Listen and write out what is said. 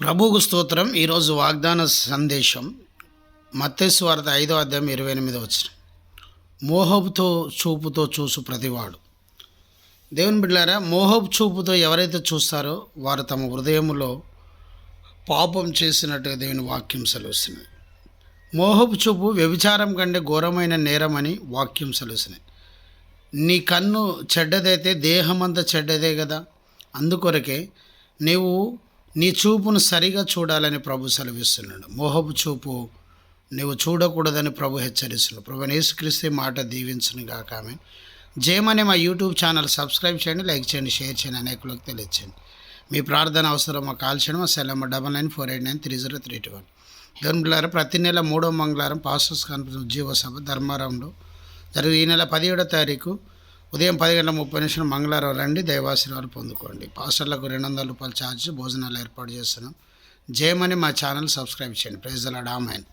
ప్రభువుకు స్తోత్రం. ఈరోజు వాగ్దాన సందేశం మత్తేసు వార్త ఐదో అధ్యాయం ఇరవై ఎనిమిది వచ్చిన మోహపుతో చూపుతో చూసు ప్రతివాడు. దేవుని బిడ్డారా మోహపు చూపుతో ఎవరైతే చూస్తారో వారు తమ హృదయములో పాపం చేసినట్టుగా దేవుని వాక్యం సెలవుస్తున్నాయి మోహపు చూపు వ్యభిచారం కంటే ఘోరమైన నేరమని వాక్యం సెలవుస్తున్నాయి నీ కన్ను చెడ్డదైతే దేహమంతా చెడ్డదే కదా? అందుకొరకే నీవు నీ చూపును సరిగా చూడాలని ప్రభు సెలవిస్తున్నాడు. మోహపు చూపు నువ్వు చూడకూడదని ప్రభు హెచ్చరిస్తున్నాడు. ప్రభు యేసుక్రీస్తు మాట దీవించును గాక. ఆమె జయమనే మా యూట్యూబ్ ఛానల్ సబ్స్క్రైబ్ చేయండి లైక్ చేయండి షేర్ చేయండి అనేకులకు తెలియచేయండి. మీ ప్రార్థన అవసరం మా కాల్ చేయడం మా cell number double nine four eight nine three zero three two one. దేవుని ప్రతి నెల మూడో మంగళవారం పాస్టర్స్ కాన్ఫరెన్స్ ఉద్యోగ సభ ధర్మారంలో జరిగే ఈ నెల పదిహేడో తారీఖు ఉదయం పది గంటల ముప్పై నిమిషం మంగళవారం రండి దైవాశీర్వాదాలు పొందుకోండి. పాస్టర్లకు రెండు వందల రూపాయలు ఛార్జ్ భోజనాలు ఏర్పాటు చేస్తున్నాం. జయమని మా ఛానల్ సబ్స్క్రైబ్ చేయండి. ప్రైజ్ డామ్ ఆమెన్.